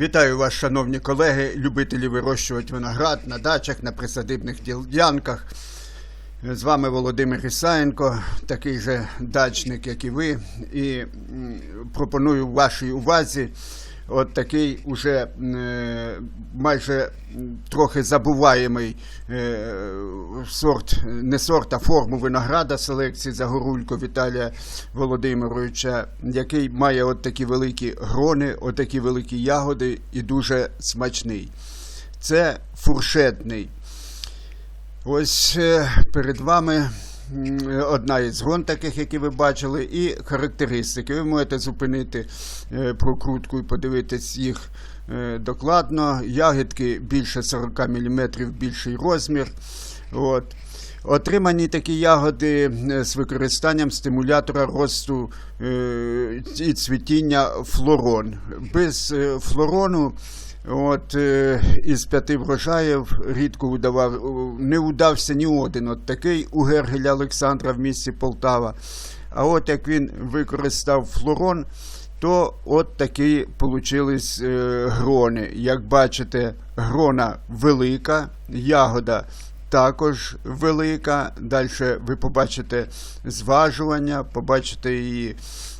Вітаю вас, шановні колеги, любителі вирощувати виноград на дачах, на присадибних ділянках. З вами Володимир Ісаєнко, такий же дачник, як і ви. І пропоную вашій увазі от такий уже е, майже трохи забуваємий е, сорт, не сорт, а форму винограда селекції Загорулько Віталія Володимировича, який має от такі великі грони, от такі великі ягоди і дуже смачний. Це фуршетний. Ось е, перед вами одна із грон таких, які ви бачили, і характеристики. Ви можете зупинити е, прокрутку і подивитись їх е, докладно. Ягідки більше 40 мм, більший розмір. От. Отримані такі ягоди е, з використанням стимулятора росту е, і цвітіння флорон. Без е, флорону От із п'яти врожаїв рідко удавав, не удався ні один. От такий у Гергеля Олександра в місті Полтава. А от як він використав флорон, то от такі получились грони. Як бачите, грона велика, ягода також велика. Далі ви побачите зважування, побачите її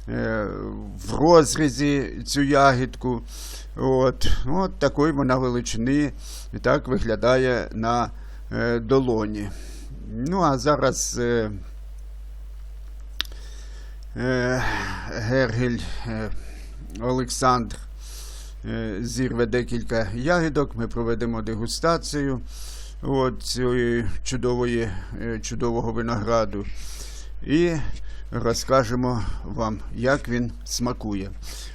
е, в розрізі цю ягідку. От, от такої вона величини і так виглядає на е, долоні. Ну, а зараз е, е, Гергель е, Олександр е, зірве декілька ягідок, ми проведемо дегустацію от, чудової, е, чудового винограду. І розкажемо вам, як він смакує.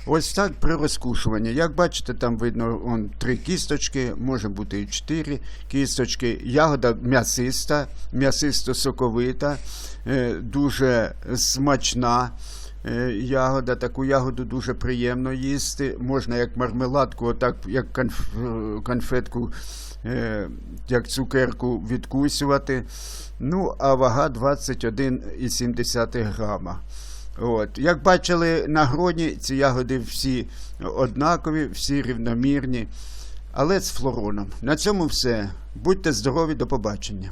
Ось так при розкушуванні. Як бачите, там видно он, три кісточки, може бути і чотири кісточки. Ягода м'ясиста, м'ясисто-соковита, е, дуже смачна. Е, Ягода, таку ягоду дуже приємно їсти. Можна як мармеладку, отак, як конф- конфетку, е, як цукерку відкусювати. Ну, а вага 21,7 грама. От. Як бачили на гроні, ці ягоди всі однакові, всі рівномірні, але з флороном. На цьому все. Будьте здорові, до побачення.